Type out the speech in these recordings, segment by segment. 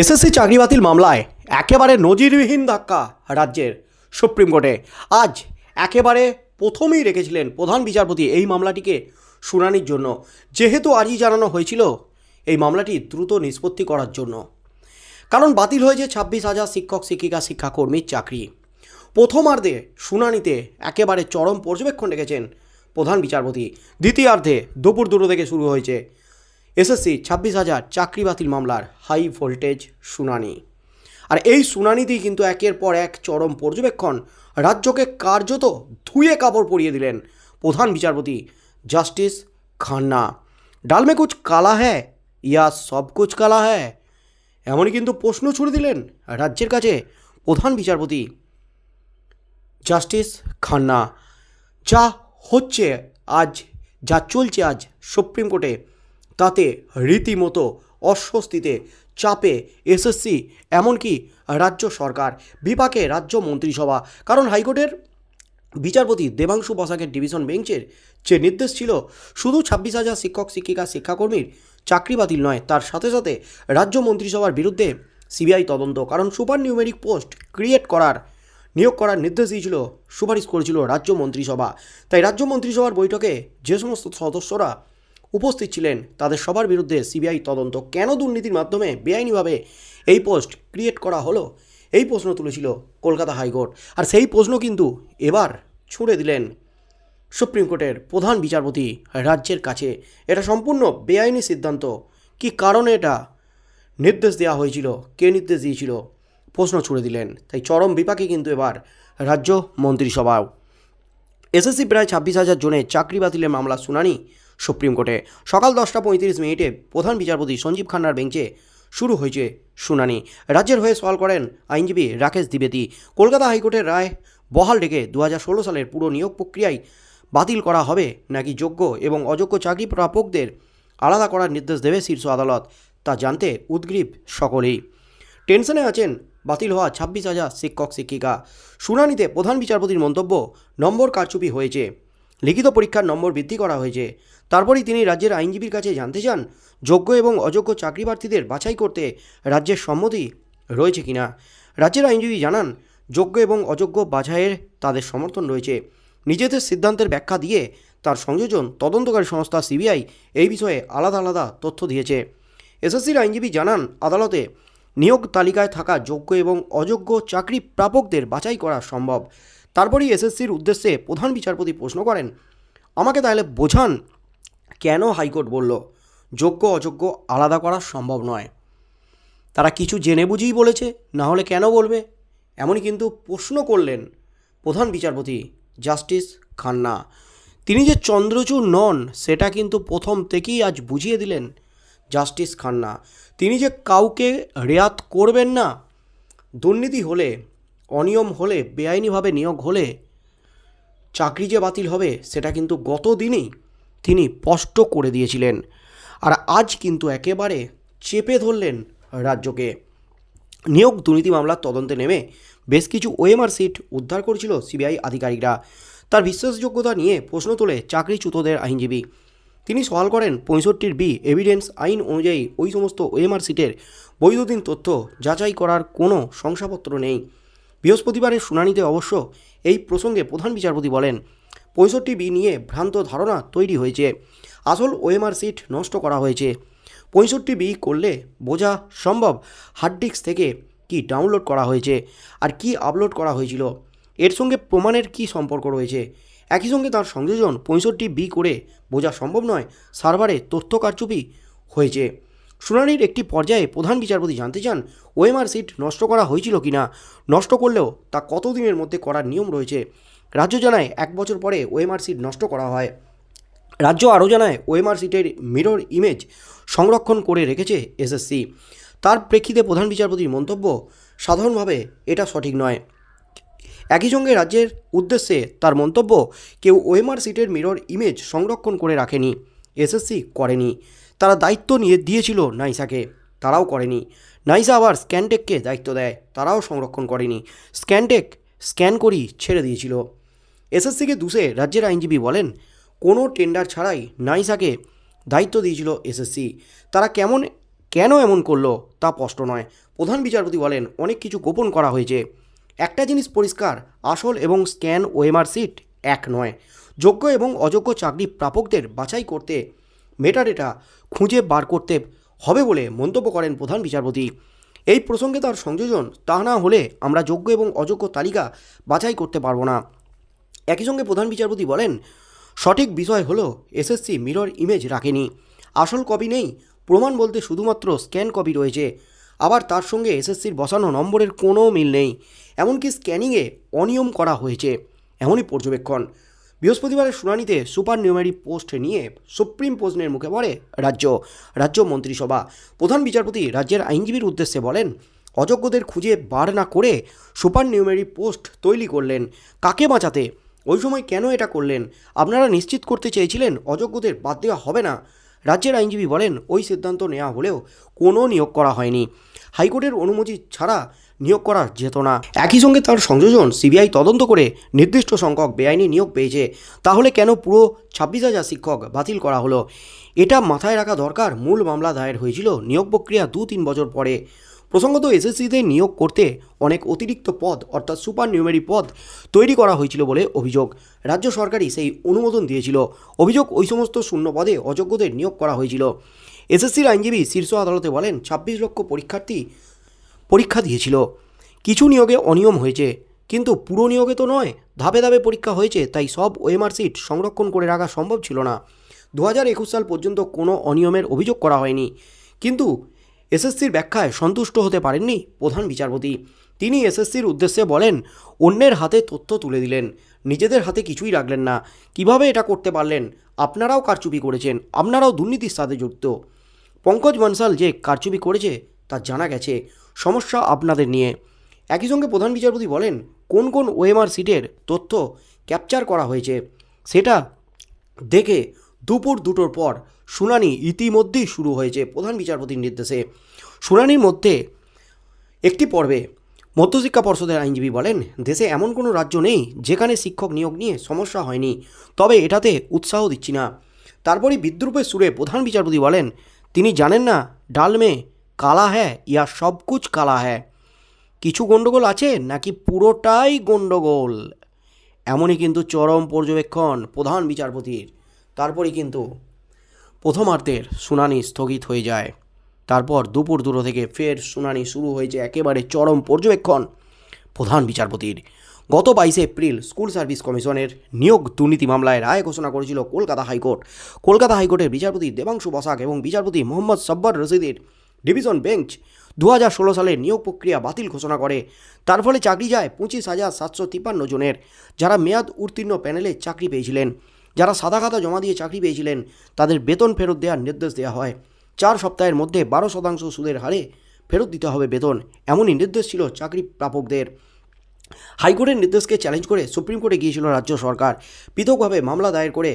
SSC চাকরি বাতিল মামলায় একেবারে নজিরবিহীন ধাক্কা রাজ্যের সুপ্রিম কোর্টে। আজ একেবারে প্রথমেই রেখেছিলেন প্রধান বিচারপতি এই মামলাটিকে শুনানির জন্য। যেহেতু আজই জানানো হয়েছিল, এই মামলাটি দ্রুত নিষ্পত্তি করার জন্য। কারণ বাতিল হয়েছে ছাব্বিশ হাজার শিক্ষক, শিক্ষিকা শিক্ষাকর্মীর চাকরি। প্রথমার্ধে শুনানিতে একেবারে চরম পর্যবেক্ষণ রেখেছেন প্রধান বিচারপতি। দ্বিতীয়ার্ধে দুপুর দুটো থেকে শুরু হয়েছে এসএসসি ছাব্বিশ হাজার চাকরি বাতিল মামলার হাই ভোল্টেজ শুনানি। আর এই শুনানিতেই কিন্তু একের পর এক চরম পর্যবেক্ষণ রাজ্যকে কার্যত ধুয়ে কাপড় পরিয়ে দিলেন প্রধান বিচারপতি জাস্টিস খান্না। ডাল মে কুছ কালা হ্যায় ইয়া সব কুছ কালা হ্যায়? এমনই কিন্তু প্রশ্ন ছুড়ে দিলেন রাজ্যের কাছে প্রধান বিচারপতি জাস্টিস খান্না। যা হচ্ছে আজ, যা চলছে আজ সুপ্রিম কোর্টে তাতে রীতিমতো অস্বস্তিতে চাপে এসএসসি, এমনকি রাজ্য সরকার, বিপাকে রাজ্য মন্ত্রিসভা। কারণ হাইকোর্টের বিচারপতি দেবাংশু বসাকের ডিভিশন বেঞ্চের যে নির্দেশ ছিল, শুধু ছাব্বিশ হাজার শিক্ষক, শিক্ষিকা, শিক্ষাকর্মীর চাকরি বাতিল নয়, তার সাথে সাথে রাজ্য মন্ত্রিসভার বিরুদ্ধে সিবিআই তদন্ত। কারণ সুপার নিউমেরিক পোস্ট ক্রিয়েট করার, নিয়োগ করার নির্দেশ দিয়েছিল সুপারিশ করেছিল রাজ্য মন্ত্রিসভা। তাই রাজ্য মন্ত্রিসভার বৈঠকে যে সমস্ত সদস্যরা উপস্থিত ছিলেন তাদের সবার বিরুদ্ধে সিবিআই তদন্ত। কেন দুর্নীতির মাধ্যমে বেআইনিভাবে এই পোস্ট ক্রিয়েট করা হলো? এই প্রশ্ন তুলেছিল কলকাতা হাইকোর্ট। আর সেই প্রশ্ন কিন্তু এবার ছুড়ে দিলেন সুপ্রিম কোর্টের প্রধান বিচারপতি রাজ্যের কাছে। এটা সম্পূর্ণ বেআইনি সিদ্ধান্ত। কি কারণে এটা নির্দেশ দেওয়া হয়েছিল? কে নির্দেশ দিয়েছিল? প্রশ্ন ছুড়ে দিলেন। তাই চরম বিপাকে কিন্তু এবার রাজ্য মন্ত্রিসভাও। এসএসসি প্রায় ছাব্বিশ হাজার জনের চাকরি বাতিলের মামলা শুনানি সুপ্রিম কোর্টে। সকাল দশটা পঁয়ত্রিশ মিনিটে প্রধান বিচারপতি সঞ্জীব খান্নার বেঞ্চে শুরু হয়েছে শুনানি। রাজ্যের হয়ে সওয়াল করেন আইনজীবী রাকেশ দ্বিবেদী। কলকাতা হাইকোর্টের রায় বহাল রেখে দু সালের পুরো নিয়োগ প্রক্রিয়ায় বাতিল করা হবে নাকি যোগ্য এবং অযোগ্য চাকরি প্রাপকদের আলাদা করার নির্দেশ দেবে শীর্ষ আদালত তা জানতে উদ্গ্রীব সকলেই। টেনশনে আছেন। বাতিল হওয়া ছাব্বিশ হাজার শিক্ষক, শিক্ষিকা। শুনানিতে প্রধান বিচারপতির মন্তব্য, নম্বর কারচুপি হয়েছে। লিখিত পরীক্ষার নম্বর বৃদ্ধি করা হয়েছে। তারপরেই তিনি রাজ্যের আইনজীবীর কাছে জানতে চান, যোগ্য এবং অযোগ্য চাকরি প্রার্থীদের বাছাই করতে রাজ্যের সম্মতি রয়েছে কিনা। রাজ্যের আইনজীবী জানান, যোগ্য এবং অযোগ্য বাছাইয়ের তাদের সমর্থন রয়েছে। নিজেদের সিদ্ধান্তের ব্যাখ্যা দিয়ে তার সংযোজন তদন্তকারী সংস্থা সিবিআই এই বিষয়ে আলাদা আলাদা তথ্য দিয়েছে। এসএসসির আইনজীবী জানান, আদালতে নিয়োগ তালিকায় থাকা যোগ্য এবং অযোগ্য চাকরি প্রাপকদের বাছাই করা সম্ভব। তারপরই এসএসসির উদ্দেশ্যে প্রধান বিচারপতি প্রশ্ন করেন, আমাকে তাহলে বোঝান কেন হাইকোর্ট বলল, যোগ্য অযোগ্য আলাদা করা সম্ভব নয়? তারা কিছু জেনে বুঝেই বলেছে, না হলে কেন বলবে? এমনই কিন্তু প্রশ্ন করলেন প্রধান বিচারপতি জাস্টিস খান্না। তিনি যে চন্দ্রচূড় নন, সেটা কিন্তু প্রথম থেকেই আজ বুঝিয়ে দিলেন জাস্টিস খান্না। তিনি যে কাউকে রেয়াত করবেন না, দুর্নীতি হলে, অনিয়ম হলে, বেআইনিভাবে নিয়োগ হলে, চাকরি যে বাতিল হবে, সেটা কিন্তু গত দিনেই তিনি স্পষ্ট করে দিয়েছিলেন। আর আজ কিন্তু একেবারে চেপে ধরলেন রাজ্যকে। নিয়োগ দুর্নীতি মামলার তদন্তে নেমে বেশ কিছু ওএমআর সিট উদ্ধার করেছিল সিবিআই আধিকারিকরা। তার বিশ্বাসযোগ্যতা নিয়ে প্রশ্ন তোলে চাকরিচ্যুতদের আইনজীবী। তিনি সওয়াল করেন, পঁয়ষট্টির বি এভিডেন্স আইন অনুযায়ী ওই সমস্ত ওএমআর সিটের বৈধদিন তথ্য যাচাই করার কোনো শংসাপত্র নেই। বৃহস্পতিবারের শুনানিতে অবশ্য এই প্রসঙ্গে প্রধান বিচারপতি বলেন, পঁয়ষট্টি বি নিয়ে ভ্রান্ত ধারণা তৈরি হয়েছে। আসল ওএমআর সিট নষ্ট করা হয়েছে। পঁয়ষট্টি বি করলে বোঝা সম্ভব হার্ড ডিস্ক থেকে কি ডাউনলোড করা হয়েছে আর কি আপলোড করা হয়েছিল। এর সঙ্গে প্রমাণের কি সম্পর্ক রয়েছে? একই সঙ্গে তার সংযোজন পঁয়ষট্টি বি করে বোঝা সম্ভব নয়, সার্ভারে তথ্য কারচুপি হয়েছে। শুনানির একটি পর্যায়ে প্রধান বিচারপতি জানতে চান, ওএমআর সিট নষ্ট করা হয়েছিল কি না নষ্ট করলেও তা কতদিনের মধ্যে করার নিয়ম রয়েছে। রাজ্য জানায়, এক বছর পরে ওএমআর সিট নষ্ট করা হয়। রাজ্য আরও জানায়, ওএমআর সিটের মিরর ইমেজ সংরক্ষণ করে রেখেছে এসএসসি। তার প্রেক্ষিতে প্রধান বিচারপতির মন্তব্য, সাধারণভাবে এটা সঠিক নয়। একই সঙ্গে রাজ্যের উদ্দেশ্যে তার মন্তব্য, কেউ ওএমআর সিটের মিরর ইমেজ সংরক্ষণ করে রাখেনি, এসএসসি করেনি। তারা দায়িত্ব নিয়ে দিয়েছিল নাইসাকে, তারাও করেনি। নাইসা আবার স্ক্যানটেককে দায়িত্ব দেয়, তারাও সংরক্ষণ করেনি। স্ক্যানটেক স্ক্যান করি ছেড়ে দিয়েছিল। এসএসসিকে দুষে রাজ্যের আইনজীবী বলেন, কোনো টেন্ডার ছাড়াই নাইসাকে দায়িত্ব দিয়েছিল এসএসসি। তারা কেমন, কেন এমন করল তা স্পষ্ট নয়। প্রধান বিচারপতি বলেন, অনেক কিছু গোপন করা হয়েছে। একটা জিনিস পরিষ্কার, আসল এবং স্ক্যান ওএমআর সিট এক নয়। যোগ্য এবং অযোগ্য চাকরি প্রাপকদের বাছাই করতে মেটাডেটা খুঁজে বার করতে হবে বলে মন্তব্য করেন প্রধান বিচারপতি। এই প্রসঙ্গে তার সংযোজন, তা না হলে আমরা যোগ্য এবং অযোগ্য তালিকা বাছাই করতে পারব না। একই সঙ্গে প্রধান বিচারপতি বলেন, সঠিক বিষয় হলো এসএসসি মিরর ইমেজ রাখেনি। আসল কপি নেই, প্রমাণ বলতে শুধুমাত্র স্ক্যান কপি রয়েছে। আবার তার সঙ্গে এসএসসির বসানো নম্বরের কোনো মিল নেই। এমনকি স্ক্যানিংয়ে অনিয়ম করা হয়েছে, এমনই পর্যবেক্ষণ। বৃহস্পতিবারের শুনানিতে সুপার নিউমারি পোস্ট নিয়ে সুপ্রিম প্রশ্নের মুখে পড়ে রাজ্য রাজ্য মন্ত্রিসভা। প্রধান বিচারপতি রাজ্যের আইনজীবীর উদ্দেশ্যে বলেন, অযোগ্যদের খুঁজে বার না করে সুপার নিউমেরি পোস্ট তৈরি করলেন। কাকে বাঁচাতে? ওই সময় কেন এটা করলেন? আপনারা নিশ্চিত করতে চেয়েছিলেন অযোগ্যদের বাদ দেওয়া হবে না। রাজ্যের আইনজীবী বলেন, ওই সিদ্ধান্ত নেওয়া হলেও কোনো নিয়োগ করা হয়নি। হাইকোর্টের অনুমতি ছাড়া নিয়োগ করা যেত না। একই সঙ্গে তার সংযোজন সিবিআই তদন্ত করে নির্দিষ্ট সংখ্যক বেআইনি নিয়োগ পেয়েছে। তাহলে কেন পুরো ছাব্বিশ হাজার শিক্ষক বাতিল করা হলো? এটা মাথায় রাখা দরকার। মূল মামলা দায়ের হয়েছিল নিয়োগ প্রক্রিয়া দু তিন বছর পরে। প্রসঙ্গত এসএসসিতে নিয়োগ করতে অনেক অতিরিক্ত পদ অর্থাৎ সুপার নিউমেরি পদ তৈরি করা হয়েছিল বলে অভিযোগ। রাজ্য সরকারই সেই অনুমোদন দিয়েছিল। অভিযোগ ওই সমস্ত শূন্য পদে অযোগ্যদের নিয়োগ করা হয়েছিল। এসএসসির আইনজীবী শীর্ষ আদালতে বলেন, ছাব্বিশ লক্ষ পরীক্ষার্থী পরীক্ষা দিয়েছিল। কিছু নিয়োগে অনিয়ম হয়েছে, কিন্তু পুরো নিয়োগে তো নয়, ধাপে ধাপে পরীক্ষা হয়েছে, তাই সব ওএমআর সিট সংরক্ষণ করে রাখা সম্ভব ছিল না। দু হাজার একুশ সাল পর্যন্ত কোনো অনিয়মের অভিযোগ করা হয়নি। কিন্তু এসএসসির ব্যাখ্যায় সন্তুষ্ট হতে পারেননি প্রধান বিচারপতি। তিনি এসএসসির উদ্দেশ্যে বলেন, অন্যের হাতে তথ্য তুলে দিলেন, নিজেদের হাতে কিছুই রাখলেন না। কীভাবে এটা করতে পারলেন? আপনারাও কারচুপি করেছেন, আপনারাও দুর্নীতির সাথে যুক্ত পঙ্কজ বনসাল যে কারচুপি করেছে, তা জানা গেছে। সমস্যা আপনাদের নিয়ে। একই সঙ্গে প্রধান বিচারপতি বলেন, কোন কোন ওএমআর সিটের তথ্য ক্যাপচার করা হয়েছে, সেটা দেখে দুপুর দুটোর পর শুনানি ইতিমধ্যেই শুরু হয়েছে প্রধান বিচারপতির নির্দেশে। শুনানির মধ্যে একটি পর্বে মধ্যশিক্ষা পর্ষদের আইনজীবী বলেন, দেশে এমন কোনো রাজ্য নেই যেখানে শিক্ষক নিয়োগ নিয়ে সমস্যা হয়নি, তবে এটাতে উৎসাহ দিচ্ছি না। তারপরই বিদ্রুপের সুরে প্রধান বিচারপতি বলেন, তিনি জানেন না ডালমে কালা হ্যাঁ ইয়া সব কুছ কালা হ্যাঁ কিছু গণ্ডগোল আছে নাকি পুরোটাই গণ্ডগোল? এমনই কিন্তু চরম পর্যবেক্ষণ প্রধান বিচারপতির। তারপরই কিন্তু প্রথমার্ধের শুনানি স্থগিত হয়ে যায়। তারপর দুপুর দুটো থেকে ফের শুনানি শুরু হয়েছে একেবারে চরম পর্যবেক্ষণ প্রধান বিচারপতির। গত বাইশে এপ্রিল স্কুল সার্ভিস কমিশনের নিয়োগ দুর্নীতি মামলায় রায় ঘোষণা করেছিল কলকাতা হাইকোর্ট। কলকাতা হাইকোর্টের বিচারপতি দেবাংশু বসাক এবং বিচারপতি মোহাম্মদ সব্বর রশিদের ডিভিশন বেঞ্চ দু হাজার ষোলো সালের নিয়োগ প্রক্রিয়া বাতিল ঘোষণা করে। তার ফলে চাকরি যায় পঁচিশ হাজার সাতশো তিপ্পান্ন জনের যারা মেয়াদ উত্তীর্ণ প্যানেলে চাকরি পেয়েছিলেন। যারা সাদা খাতা জমা দিয়ে চাকরি পেয়েছিলেন, তাদের বেতন ফেরত দেওয়ার নির্দেশ দেওয়া হয়। চার সপ্তাহের মধ্যে বারো শতাংশ সুদের হারে ফেরত দিতে হবে বেতন, এমনই নির্দেশ ছিল চাকরি প্রাপকদের। হাইকোর্টের নির্দেশকে চ্যালেঞ্জ করে সুপ্রিম কোর্টে গিয়েছিল রাজ্য সরকার। পৃথকভাবে মামলা দায়ের করে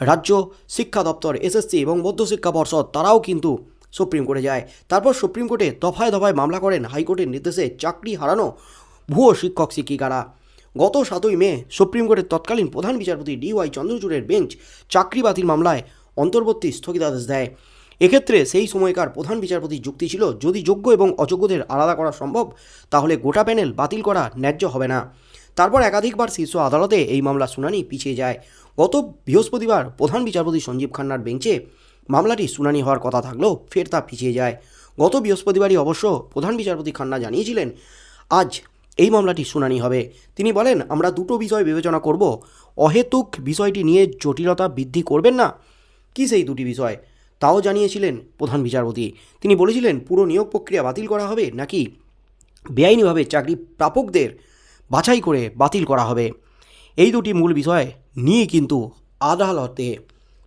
রাজ্য শিক্ষা দপ্তর, এসএসসি এবং মধ্যশিক্ষা পর্ষদ, তারাও কিন্তু সুপ্রিম কোর্টে যায়। তারপর সুপ্রিম কোর্টে দফায় দফায় মামলা করেন হাইকোর্টের নির্দেশে চাকরি হারানো ভুয়ো শিক্ষক শিক্ষিকারা গত সাতই মে সুপ্রিম কোর্টের তৎকালীন প্রধান বিচারপতি ডি ওয়াই চন্দ্রচূড়ের বেঞ্চ চাকরি বাতিল মামলায় অন্তর্বর্তী স্থগিতাদেশ দেয়। এক্ষেত্রে সেই সময়কার প্রধান বিচারপতির যুক্তি ছিল, যদি যোগ্য এবং অযোগ্যদের আলাদা করা সম্ভব, তাহলে গোটা প্যানেল বাতিল করা ন্যায্য হবে না। তারপর একাধিকবার শীর্ষ আদালতে এই মামলা শুনানি পিছিয়ে যায়। গত বৃহস্পতিবার প্রধান বিচারপতি সঞ্জীব খান্নার বেঞ্চে মামলাটি শুনানি হওয়ার কথা থাকলেও ফের তা পিছিয়ে যায়। গত বৃহস্পতিবারই অবশ্য প্রধান বিচারপতি খান্না জানিয়েছিলেন, আজ এই মামলাটি শুনানি হবে। তিনি বলেন, আমরা দুটো বিষয় বিবেচনা করব। অহেতুক বিষয়টি নিয়ে জটিলতা বৃদ্ধি করবেন না। কি সেই দুটি বিষয়? তাও জানিয়েছিলেন প্রধান বিচারপতি। তিনি বলেছিলেন, পুরো নিয়োগ প্রক্রিয়া বাতিল করা হবে নাকি বেআইনিভাবে চাকরি প্রাপকদের বাছাই করে বাতিল করা হবে? এই দুটি মূল বিষয় নিয়ে কিন্তু আদালতে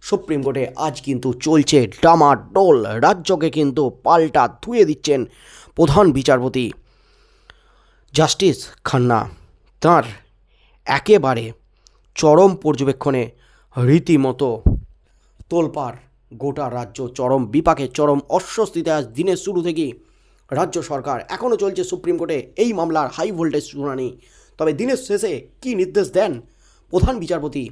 সুপ্রিম কোর্টে আজ কিন্তু চলছে ডামাডোল। রাজ্যকে কিন্তু পাল্টা ধুয়ে দিচ্ছেন প্রধান বিচারপতি। জাস্টিস খান্না তার একেবারে চরম পর্যবেক্ষণে রীতিমতো তোলপাড় গোটা রাজ্য চরম বিপাকে, চরম অস্বস্তিতে আজ দিনের শুরু থেকেই রাজ্য সরকার এখনও চলছে সুপ্রিম কোর্টে এই মামলার হাই ভোল্টেজ শুনানি। তবে দিনের শেষে কি নির্দেশ দেন প্রধান বিচারপতি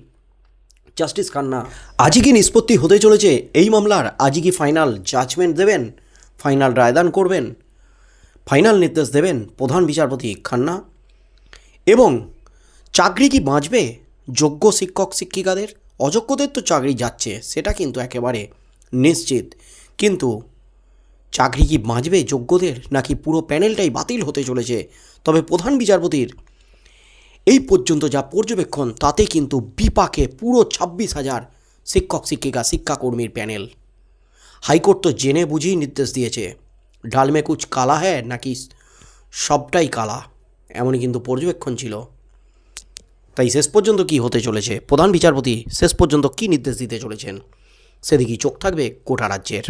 জাস্টিস খান্না? আজই কি নিষ্পত্তি হতে চলেছে এই মামলার? আজই কি ফাইনাল জাজমেন্ট দেবেন? ফাইনাল রায়দান করবেন? ফাইনাল নির্দেশ দেবেন প্রধান বিচারপতি খান্না। এবং চাকরি কি বাঁচবে? যোগ্য শিক্ষক, শিক্ষিকাদের? অযোগ্যদের তো চাকরি যাচ্ছে, সেটা কিন্তু একেবারে নিশ্চিত। কিন্তু চাকরি কি বাঁচবে যোগ্যদের? নাকি পুরো প্যানেলটাই বাতিল হতে চলেছে? তবে প্রধান বিচারপতির এই পর্যন্ত যা পর্যবেক্ষণ, তাতে কিন্তু বিপাকে পুরো ছাব্বিশ হাজার শিক্ষক, শিক্ষিকা, শিক্ষাকর্মীর প্যানেল। হাইকোর্ট তো জেনে বুঝেই নির্দেশ দিয়েছে। ডাল মে কুচ কালা হ্যাঁ নাকি সবটাই কালা? এমনই কিন্তু পর্যবেক্ষণ ছিল। তাই শেষ পর্যন্ত কি হতে চলেছে? প্রধান বিচারপতি শেষ পর্যন্ত কি নির্দেশ দিতে চলেছেন? সেদিকেই চোখ থাকবে কোটা রাজ্যের।